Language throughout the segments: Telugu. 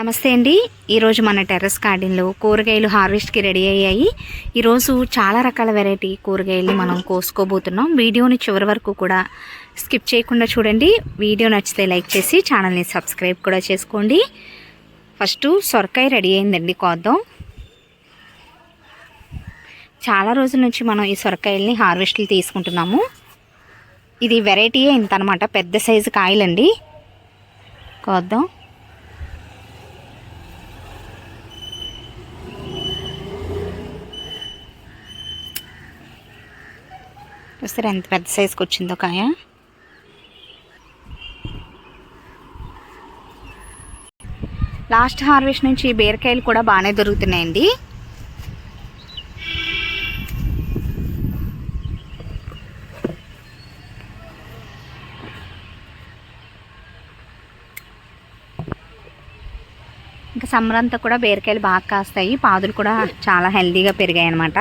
నమస్తే అండి. ఈరోజు మన టెర్రస్ గార్డెన్లో కూరగాయలు హార్వెస్ట్కి రెడీ అయ్యాయి. ఈరోజు చాలా రకాల వెరైటీ కూరగాయలు మనం కోసుకోబోతున్నాం. వీడియోని చివరి వరకు కూడా స్కిప్ చేయకుండా చూడండి. వీడియో నచ్చితే లైక్ చేసి ఛానల్ని సబ్స్క్రైబ్ కూడా చేసుకోండి. ఫస్ట్ సొరకాయ రెడీ అయిందండి కోద్దాం. చాలా రోజుల నుంచి మనం ఈ సొరకాయల్ని హార్వెస్ట్లు తీసుకుంటున్నాము. ఇది వెరైటీయే ఇంత అనమాట పెద్ద సైజు కాయలండి. కోద్దాం. చూస్తారా ఎంత పెద్ద సైజుకి వచ్చిందో కాయ లాస్ట్ హార్వెస్ట్ నుంచి ఈ బీరకాయలు కూడా బాగానే దొరుకుతున్నాయండి. ఇంకా సమ్మర్ అంతా కూడా బీరకాయలు బాగా కాస్తాయి. పాదులు కూడా చాలా హెల్తీగా పెరిగాయి అన్నమాట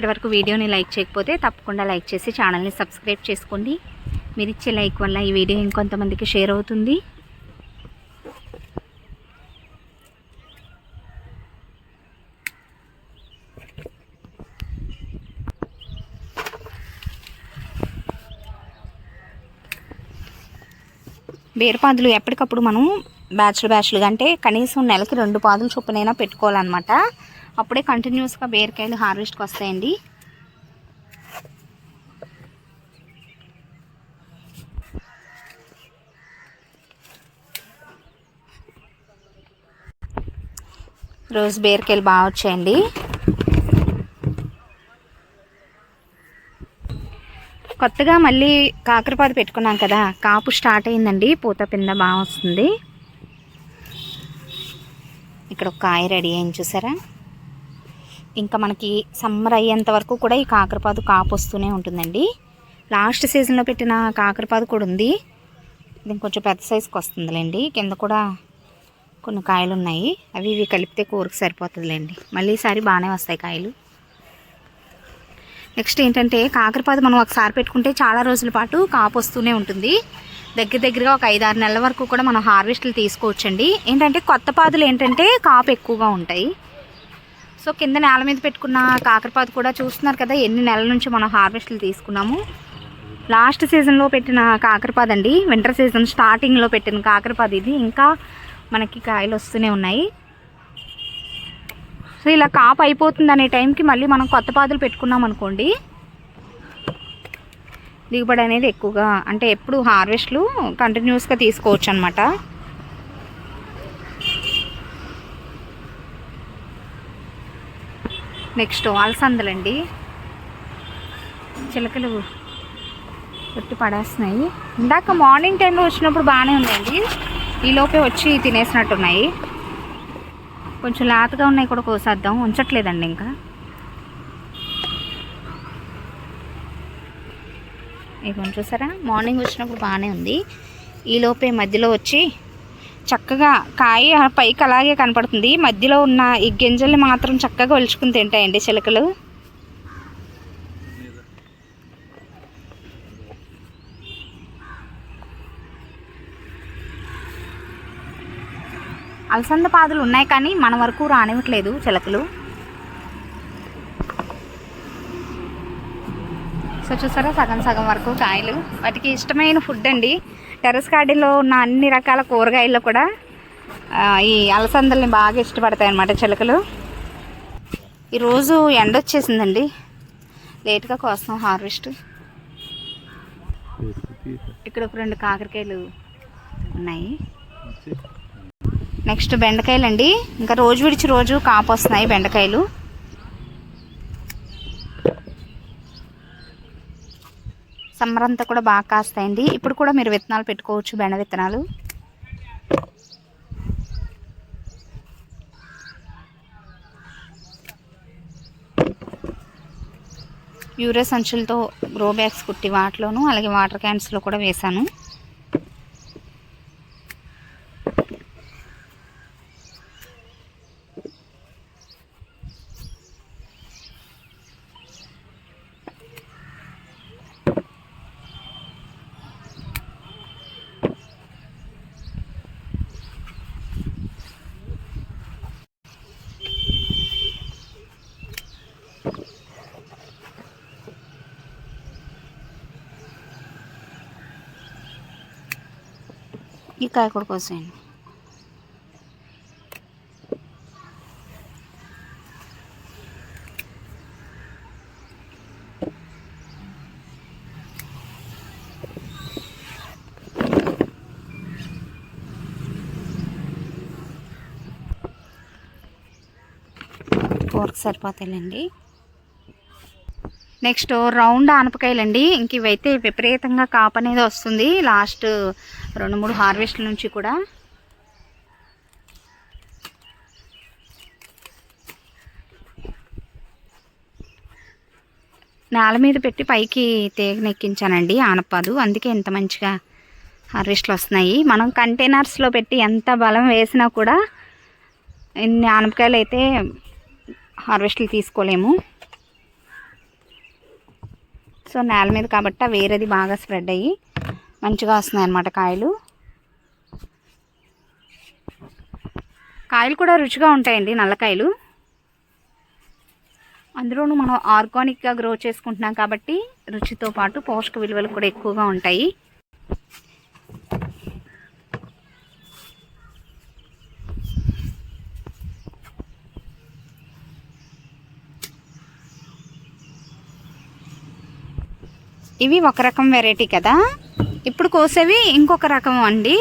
ఇప్పటి వరకు వీడియోని లైక్ చేయకపోతే తప్పకుండా లైక్ చేసి ఛానల్ని సబ్స్క్రైబ్ చేసుకోండి. మీరు ఇచ్చే లైక్ వల్ల ఈ వీడియో ఇంకొంతమందికి షేర్ అవుతుంది. బీరపాదులు ఎప్పటికప్పుడు మనం బ్యాచ్లు బ్యాచ్లుగా అంటే కనీసం నెలకి రెండు పాదులు చొప్పునైనా పెట్టుకోవాలన్నమాట. అప్పుడే కంటిన్యూస్గా బీరకాయలు హార్వెస్ట్కి వస్తాయండి. రోజు బీరకాయలు బాగా వచ్చాయండి. కొత్తగా మళ్ళీ కాకరపాదు పెట్టుకున్నాం కదా కాపు స్టార్ట్ అయిందండి పూత పింద బాగా వస్తుంది. ఇక్కడ ఒక కాయ రెడీ అయింది చూసారా? ఇంకా మనకి సమ్మర్ అయ్యేంత వరకు కూడా ఈ కాకరపాదు కాపు వస్తూనే ఉంటుందండి. లాస్ట్ సీజన్లో పెట్టిన కాకరపాదు కూడా ఉంది. ఇది కొంచెం పెద్ద సైజుకి వస్తుందిలేండి. కింద కూడా కొన్ని కాయలు ఉన్నాయి. అవి ఇవి కలిపితే కూరకు సరిపోతుందిలేండి. మళ్ళీ ఈసారి బాగానే వస్తాయి కాయలు. నెక్స్ట్ ఏంటంటే కాకరపాదు మనం ఒకసారి పెట్టుకుంటే చాలా రోజుల పాటు కాపు వస్తూనే ఉంటుంది. దగ్గర దగ్గరగా ఒక ఐదారు నెలల వరకు కూడా మనం హార్వెస్ట్లు తీసుకోవచ్చండి. ఏంటంటే కొత్త పాదులు ఏంటంటే కాపు ఎక్కువగా ఉంటాయి. సో కింద నేల మీద పెట్టుకున్న కాకరపాదు కూడా చూస్తున్నారు కదా ఎన్ని నెలల నుంచి మనం హార్వెస్ట్లు తీసుకున్నాము. లాస్ట్ సీజన్లో పెట్టిన కాకరపాదు అండి వింటర్ సీజన్ స్టార్టింగ్లో పెట్టిన కాకరపాదు ఇది. ఇంకా మనకి కాయలు వస్తూనే ఉన్నాయి. సో ఇలా కాపు అయిపోతుంది అనే టైంకి మళ్ళీ మనం కొత్త పాదులు పెట్టుకున్నాం అనుకోండి. దిగుబడి అనేది ఎక్కువగా అంటే ఎప్పుడు హార్వెస్ట్లు కంటిన్యూస్గా తీసుకోవచ్చు అనమాట నెక్స్ట్ అలసందలండి. చిలకలు కొట్టి పడేస్తున్నాయి. ఇందాక మార్నింగ్ టైంలో వచ్చినప్పుడు బాగానే ఉందండి ఈలోపే వచ్చి తినేసినట్టున్నాయి. కొంచెం లేతగా ఉన్నాయి కూడా కోసేద్దాం. ఉంచట్లేదండి ఇంకా. ఇక చూసారా? మార్నింగ్ వచ్చినప్పుడు బాగానే ఉంది. ఈలోపే మధ్యలో వచ్చి చక్కగా కాయ పైకి అలాగే కనపడుతుంది. మధ్యలో ఉన్న ఈ గింజల్ని మాత్రం చక్కగా ఒలుచుకుని తింటాయండి చిలకలు. అలసంద పాదులు ఉన్నాయి కానీ మన వరకు రానివ్వట్లేదు చిలకలు. సో చూసారా సగం సగం వరకు కాయలు. వాటికి ఇష్టమైన ఫుడ్ అండి. టెర్రస్ గార్డెన్లో ఉన్న అన్ని రకాల కూరగాయల్లో కూడా ఈ అలసందల్ని బాగా ఇష్టపడతాయి అన్నమాట చిలకలు ఈరోజు ఎండ వచ్చేసిందండి. లేట్గా కోస్తాం హార్వెస్ట్. ఇక్కడ ఒక రెండు కాకరకాయలు ఉన్నాయి. నెక్స్ట్ బెండకాయలు అండి ఇంకా రోజు విడిచి రోజు కాపు వస్తున్నాయి బెండకాయలు. సమ్మర్ అంతా కూడా బాగా కాస్తాయండి. ఇప్పుడు కూడా మీరు విత్తనాలు పెట్టుకోవచ్చు బెండ విత్తనాలు. యూరియా సంచులతో గ్రో బ్యాగ్స్ కుట్టి వాటిలోను అలాగే వాటర్ క్యాన్స్లో కూడా వేశాను. ఈ కాయ కూడా కోసేయండి కూరకు సరిపోతాయిలేండి. Next round ఆనపకాయలండి. ఇంక ఇవైతే విపరీతంగా కాపు అనేది వస్తుంది. లాస్ట్ రెండు మూడు హార్వెస్ట్ల నుంచి కూడా. నేల మీద పెట్టి పైకి తీగనెక్కించానండి ఆనపాదు అందుకే ఇంత మంచిగా హార్వెస్ట్లు వస్తున్నాయి. మనం కంటైనర్స్లో పెట్టి ఎంత బలం వేసినా కూడా ఇన్ని ఆనపకాయలు అయితే హార్వెస్ట్లు తీసుకోలేము. సో నేల మీద కాబట్టి వేరేది బాగా స్ప్రెడ్ అయ్యి మంచిగా వస్తున్నాయి అన్నమాట కాయలు. కాయలు కూడా రుచిగా ఉంటాయండి నల్లకాయలు. అందులోనూ మనం ఆర్గానిక్గా గ్రో చేసుకుంటున్నాం కాబట్టి రుచితో పాటు పోషక విలువలు కూడా ఎక్కువగా ఉంటాయి. ఇవి ఒక రకం వెరైటీ కదా. ఇప్పుడు కోసేవి ఇంకొక రకం అండి.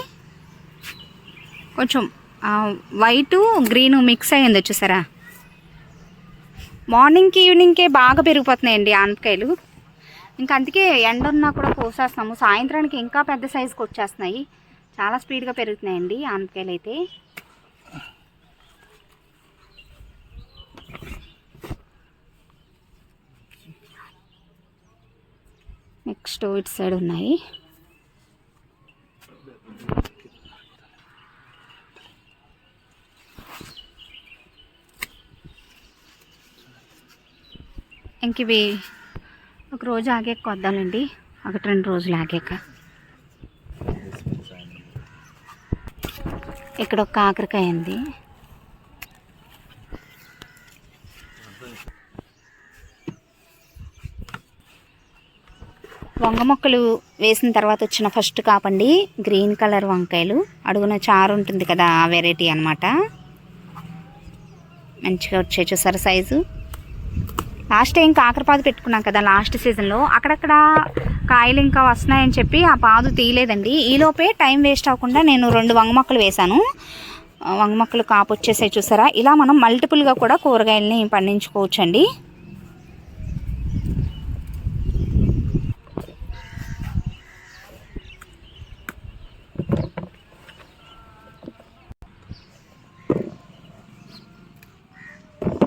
కొంచెం వైటు గ్రీను మిక్స్ అయ్యింది చూసారా? మార్నింగ్కి ఈవినింగ్కే బాగా పెరిగిపోతున్నాయండి ఆనపకాయలు. ఇంకా అందుకే ఎండ ఉన్నా కూడా కోసేస్తాము. సాయంత్రానికి ఇంకా పెద్ద సైజుకి వచ్చేస్తున్నాయి. చాలా స్పీడ్గా పెరుగుతున్నాయండి ఆనపకాయలు అయితే నెక్స్ట్ ఇటు సైడ్ ఉన్నాయి. ఇంక ఇవి ఒక రోజు ఆగాక వద్దాలండి. ఒకటి రెండు రోజులు ఆగాక. ఇక్కడ ఒక కాకరకాయ ఉంది వంగ మొక్కలు వేసిన తర్వాత వచ్చిన ఫస్ట్ కాపండి గ్రీన్ కలర్ వంకాయలు. అడుగున చారు ఉంటుంది కదా ఆ వెరైటీ అనమాట మంచిగా వచ్చే చూసారు సైజు లాస్ట్ టైం కాకరపాదు పెట్టుకున్నాం కదా లాస్ట్ సీజన్లో అక్కడక్కడ కాయలు ఇంకా వస్తున్నాయని చెప్పి ఆ పాదు తీయలేదండి. ఈలోపే టైం వేస్ట్ అవ్వకుండా నేను రెండు వంగ మొక్కలు వేశాను. వంగ మొక్కలు కాపు వచ్చేసాయి చూసారా? ఇలా మనం మల్టిపుల్గా కూడా కూరగాయలని పండించుకోవచ్చండి.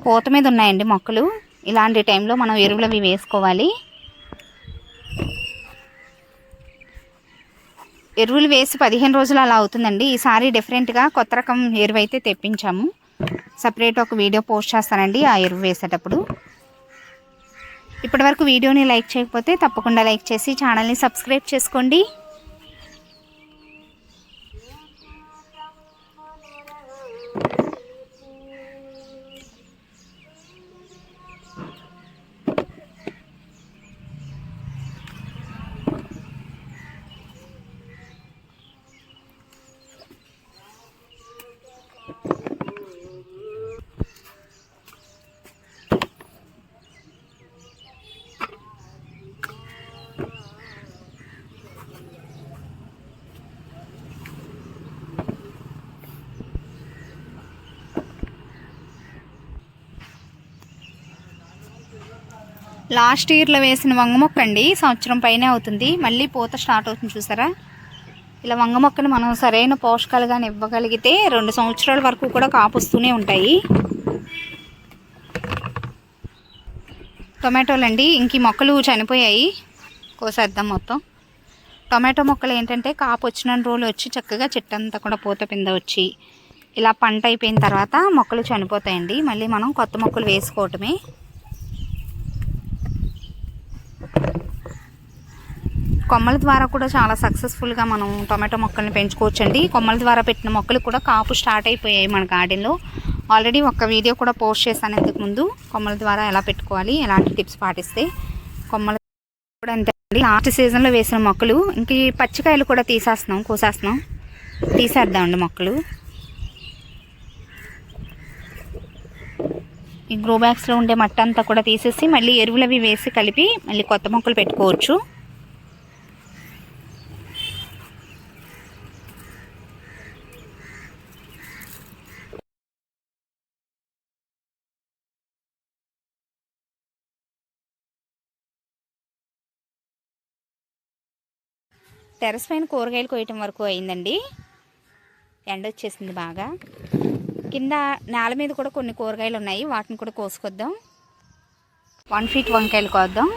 పూత మీద ఉన్నాయండి మొక్కలు. ఇలాంటి టైంలో మనం ఎరువులు అవి వేసుకోవాలి. ఎరువులు వేసి పదిహేను రోజులు అలా అవుతుందండి. ఈసారి డిఫరెంట్గా కొత్త రకం ఎరువు అయితే తెప్పించాము. సపరేట్ ఒక వీడియో పోస్ట్ చేస్తానండి ఆ ఎరువు వేసేటప్పుడు. ఇప్పటివరకు వీడియోని లైక్ చేయకపోతే తప్పకుండా లైక్ చేసి ఛానల్ని సబ్స్క్రైబ్ చేసుకోండి. లాస్ట్ ఇయర్లో వేసిన వంగ మొక్క అండి. సంవత్సరం పైనే అవుతుంది. మళ్ళీ పూత స్టార్ట్ అవుతుంది చూసారా? ఇలా వంగ మొక్కను మనం సరైన పోషకాలు కానీ ఇవ్వగలిగితే రెండు సంవత్సరాల వరకు కూడా కాపుస్తూనే ఉంటాయి. టొమాటోలు అండి. ఇంక మొక్కలు చనిపోయాయి. కోసేద్దాం మొత్తం. టొమాటో మొక్కలు ఏంటంటే కాపు వచ్చిన రోజులు వచ్చి చక్కగా చెట్టంతా కూడా పూత పింద వచ్చి ఇలా పంట అయిపోయిన తర్వాత మొక్కలు చనిపోతాయండి. మళ్ళీ మనం కొత్త మొక్కలు వేసుకోవటమే. కొమ్మల ద్వారా కూడా చాలా సక్సెస్ఫుల్గా మనం టొమాటో మొక్కల్ని పెంచుకోవచ్చండి. కొమ్మల ద్వారా పెట్టిన మొక్కలు కూడా కాపు స్టార్ట్ అయిపోయాయి మన గార్డెన్లో ఆల్రెడీ ఒక వీడియో కూడా పోస్ట్ చేశాను ఇంతకుముందు కొమ్మల ద్వారా ఎలా పెట్టుకోవాలి ఎలాంటి టిప్స్ పాటిస్తే కొమ్మల కూడా అంతే లాస్ట్ సీజన్లో వేసిన మొక్కలు ఇంక ఈ పచ్చికాయలు కూడా తీసేస్తున్నాం కోసేస్తున్నాం. తీసేద్దామండి మొక్కలు. ఈ గ్రో బ్యాగ్స్లో ఉండే మట్ట అంతా కూడా తీసేసి మళ్ళీ ఎరువులు అవి వేసి కలిపి మళ్ళీ కొత్త మొక్కలు పెట్టుకోవచ్చు. టెరస్ పైన కూరగాయలు కోయటం వరకు అయిందండి. ఎండ వచ్చేసింది బాగా. కింద నేల మీద కూడా కొన్ని కూరగాయలు ఉన్నాయి. వాటిని కూడా కోసుకొద్దాం. వన్ ఫీట్ వంకాయలు కోద్దాం.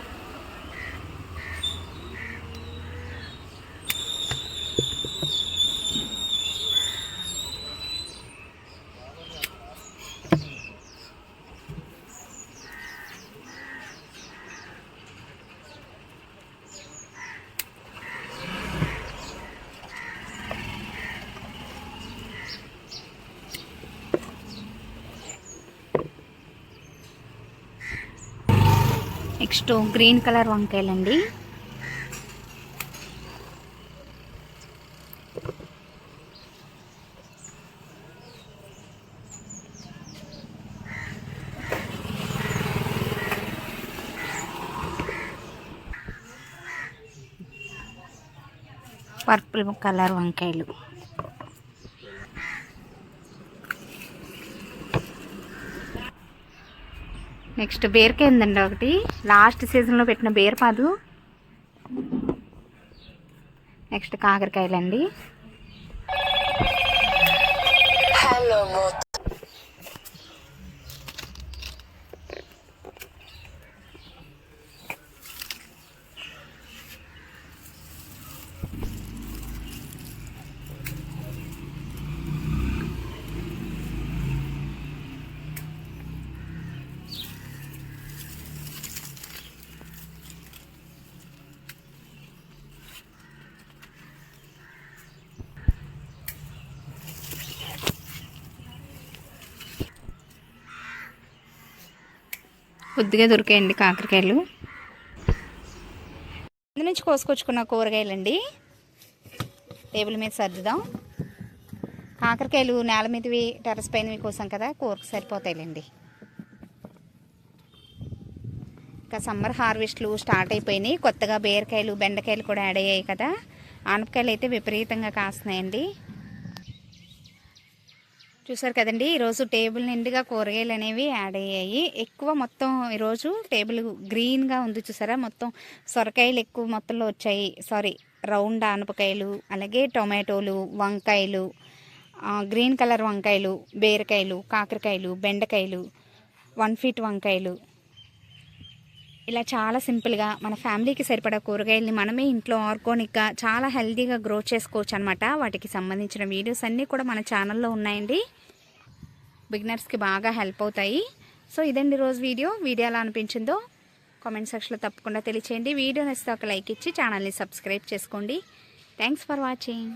నెక్స్ట్ గ్రీన్ కలర్ వంకాయలండి. పర్పుల్ కలర్ వంకాయలు. నెక్స్ట్ బీరకాయ ఉందండి ఒకటి. లాస్ట్ సీజన్లో పెట్టిన బీరపాదు నెక్స్ట్ కాకరకాయలండి. కొద్దిగా దొరికాయండి కాకరకాయలు. ఇందు నుంచి కోసుకొచ్చుకున్న కూరగాయలండి. టేబుల్ మీద సర్దుదాం. కాకరకాయలు నేల మీదవి టెరస్ పైనవి కోసం కదా కూరకు సరిపోతాయిలేండి. ఇంకా సమ్మర్ హార్వెస్ట్లు స్టార్ట్ అయిపోయినాయి. కొత్తగా బీరకాయలు బెండకాయలు కూడా యాడ్ అయ్యాయి కదా. ఆనపకాయలు అయితే విపరీతంగా కాస్తున్నాయండి. చూసారు కదండి ఈరోజు టేబుల్ నిండుగా కూరగాయలు అనేవి యాడ్ అయ్యాయి. ఎక్కువ మొత్తం ఈరోజు టేబుల్ గ్రీన్గా ఉంది చూసారా? మొత్తం సొరకాయలు ఎక్కువ మొత్తంలో వచ్చాయి. సారీ రౌండ్ ఆనపకాయలు అలాగే టొమాటోలు వంకాయలు గ్రీన్ కలర్ వంకాయలు బీరకాయలు కాకరకాయలు బెండకాయలు వన్ ఫీట్ వంకాయలు ఇలా చాలా సింపుల్గా మన ఫ్యామిలీకి సరిపడా కూరగాయల్ని మనమే ఇంట్లో ఆర్గానిక్గా చాలా హెల్తీగా గ్రో చేసుకోవచ్చు అనమాట వాటికి సంబంధించిన వీడియోస్ అన్నీ కూడా మన ఛానల్లో ఉన్నాయండి. బిగినర్స్కి బాగా హెల్ప్ అవుతాయి. సో ఇదండి రోజు వీడియో. వీడియో ఎలా అనిపించిందో కామెంట్ సెక్షన్లో తప్పకుండా తెలియచేయండి. వీడియో నచ్చితే ఒక లైక్ ఇచ్చి ఛానల్ని సబ్స్క్రైబ్ చేసుకోండి. Thanks for watching.